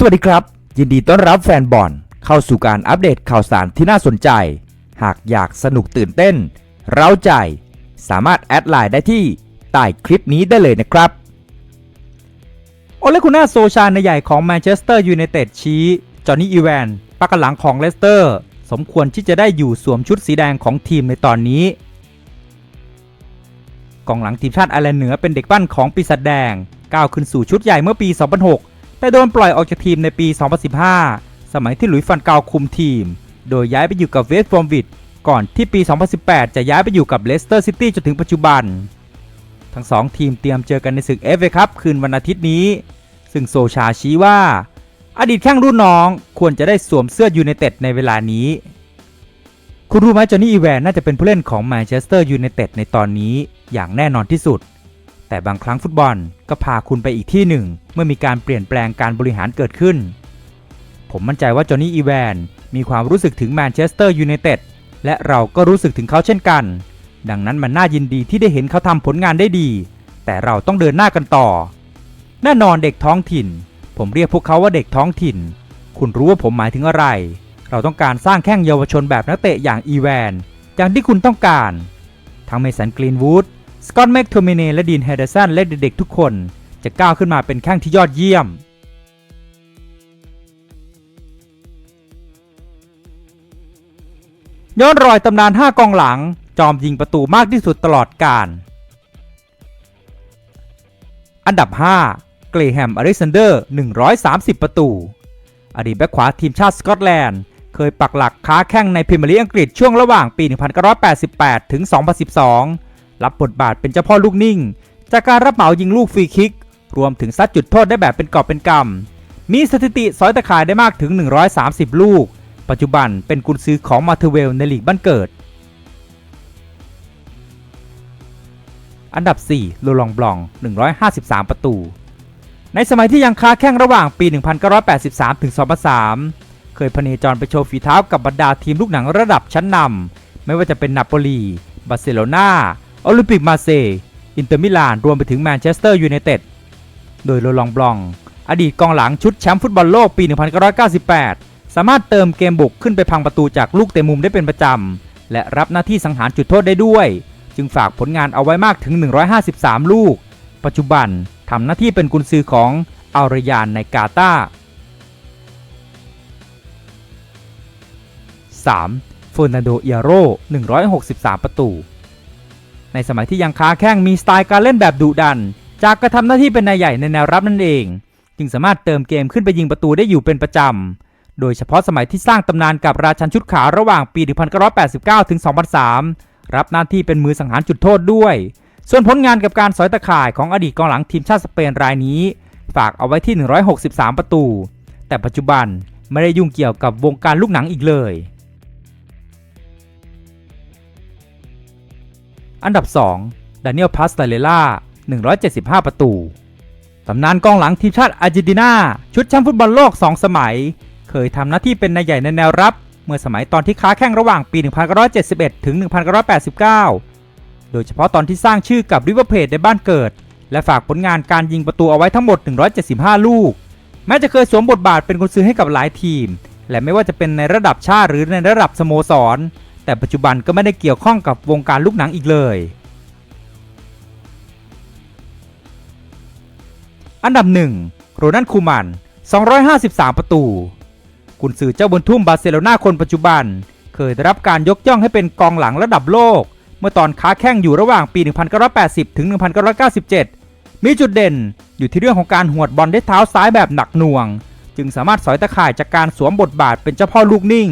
สวัสดีครับ ยินดีต้อนรับแฟนบอลเข้าสู่การอัปเดตข่าวสารที่น่าสนใจ หากอยากสนุกตื่นเต้น เร้าใจ สามารถแอดไลน์ได้ที่ใต้คลิปนี้ได้เลยนะครับ โอเลกุน่าโซชาในใหญ่ของแมนเชสเตอร์ยูไนเต็ดชี้ จอห์นนี่อีแวนปักหลังของเลสเตอร์ สมควรที่จะได้อยู่สวมชุดสีแดงของทีมในตอนนี้กองหลังทีมชาติไอร์แลนด์เหนือเป็นเด็กปั้นของปีศาจแดงก้าวขึ้นสู่ชุดใหญ่เมื่อปี 2006 แต่โดนปล่อยออกจากทีมในปี 2015 สมัยที่หลุยส์ฟันเกาคุมทีม โดยย้ายไปอยู่กับเวสต์บรอมวิดก่อนที่ปี 2018 จะย้ายไปอยู่กับเลสเตอร์ซิตี้จนถึงปัจจุบัน ทั้งสองทีมเตรียมเจอกันในศึกเอฟเอคัพคืนวันอาทิตย์นี้ ซึ่งโซชาชี้ว่า อดีตแข้งรุ่นน้องควรจะได้สวมเสื้อยูไนเต็ดในเวลานี้ คุณรู้ไหมจอห์นนี่อีแวนน่าจะเป็นผู้เล่นของแมนเชสเตอร์ยูไนเต็ดในตอนนี้อย่างแน่นอนที่สุด แต่บางครั้งฟุตบอลก็พาคุณไปอีกที่หนึ่ง เมื่อมีการเปลี่ยนแปลงการบริหารเกิดขึ้น ผมมั่นใจว่าจอห์นนี่อีแวนมีความรู้สึกถึงแมนเชสเตอร์ยูไนเต็ดและเราก็รู้สึกถึงเขาเช่นกัน ดังนั้นมันน่ายินดีที่ได้เห็นเขาทำผลงานได้ดี แต่เราต้องเดินหน้ากันต่อ แน่นอนเด็กท้องถิ่น ผมเรียกพวกเขาว่าเด็กท้องถิ่น คุณรู้ว่าผมหมายถึงอะไร เราต้องการสร้างแข้งเยาวชนแบบนักเตะอย่างอีแวนอย่างที่คุณต้องการ ทั้งเมสันกรีนวูด สกอตแม็กโทมิเนและดีนเฮเดอร์สันและเด็กๆทุกคน จะก้าวขึ้นมาเป็นแข้งที่ยอดเยี่ยม ย้อนรอยตำนาน 5 กองหลัง จอมยิงประตูมากที่สุดตลอดกาลอันดับ 5 เกรแฮม อเล็กซานเดอร์ 130 ประตู อดีตแบ็คขวาทีมชาติสกอตแลนด์ เคยปักหลักค้าแข้งในพรีเมียร์ลีกอังกฤษช่วงระหว่างปี 1988 ถึง 2012 รับบทบาทเป็นเจ้าพ่อลูกนิ่ง จากการรับเหมายิงลูกฟรีคิก รวมถึงซัดจุดโทษได้แบบเป็นกอบเป็นกำ มีสถิติสอยตะข่ายได้มากถึง 130 ลูก ปัจจุบันเป็นกุนซือของมาเทเวลในลีกบ้านเกิด อันดับ 4 โลลองบลอง 153 ประตู ในสมัยที่ยังค้าแข่งระหว่างปี 1983 ถึง 2003 เคยพเนจรไปโชว์ฝีเท้ากับบรรดาทีมลูกหนังระดับชั้นนำไม่ว่าจะเป็นนาโปลี บาร์เซโลนา โอลิมปิกมาเซย์อินเตอร์มิลานรวมไปถึงแมนเชสเตอร์ยูไนเต็ด โดยโลลองบลอง อดีตกองหลังชุดแชมป์ฟุตบอลโลกปี 1998 สามารถเติมเกมบุกขึ้นไปพังประตูจากลูกเตะมุมได้เป็นประจำ และรับหน้าที่สังหารจุดโทษได้ด้วย จึงฝากผลงานเอาไว้มากถึง 153 ลูก ปัจจุบันทำหน้าที่เป็นกุนซือของอัลรยานในกาตาร์ 3. เฟอร์นันโด เอียโร 163 ประตู ในสมัยที่ยังค้าแข้งมีสไตล์การเล่นแบบดุดัน จากกระทำหน้าที่เป็นนายใหญ่ในแนวรับนั่นเอง จึงสามารถเติมเกมขึ้นไปยิงประตูได้อยู่เป็นประจำ โดยเฉพาะสมัยที่สร้างตำนานกับราชันชุดขาวระหว่างปี 1989 ถึง 2003 รับหน้าที่เป็นมือสังหารจุดโทษด้วย ส่วนผลงานกับการสอยตะข่ายของอดีตกองหลังทีมชาติสเปนรายนี้ ฝากเอาไว้ที่ 163 ประตู แต่ปัจจุบันไม่ได้ยุ่งเกี่ยวกับวงการลูกหนังอีกเลย อันดับ 2 ดานิเอล พาสตาเลล่า 175 ประตู ตำนานกองหลังทีมชาติอาร์เจนตินา ชุดแชมป์ฟุตบอลโลก 2 สมัย เคยทำหน้าที่เป็นนายใหญ่ในแนวรับ เมื่อสมัยตอนที่ค้าแข่งระหว่างปี 1971 ถึง 1989 โดยเฉพาะตอนที่สร้างชื่อกับริเวอร์เพลในบ้านเกิด และฝากผลงานการยิงประตูเอาไว้ทั้งหมด 175 ลูก แม้จะเคยสวมบทบาทเป็นกุนซื้อให้กับหลายทีม และไม่ว่าจะเป็นในระดับชาติหรือในระดับสโมสร แต่ปัจจุบันก็ไม่ได้เกี่ยวข้องกับวงการลูกหนังอีกเลย อันดับ 1 โรนัลคูมัน 253 ประตู กุนซือเจ้าบนทุ่มบาร์เซโลนาคนปัจจุบัน เคยได้รับการยกย่องให้เป็นกองหลังระดับโลก เมื่อตอนค้าแข่งอยู่ระหว่างปี 1980 ถึง 1997 มีจุดเด่นอยู่ที่เรื่องของการหวดบอลด้วยเท้าซ้ายแบบหนักหน่วง จึงสามารถสอยตะข่ายจากการสวมบทบาทเป็นเจ้าพ่อลูกนิ่ง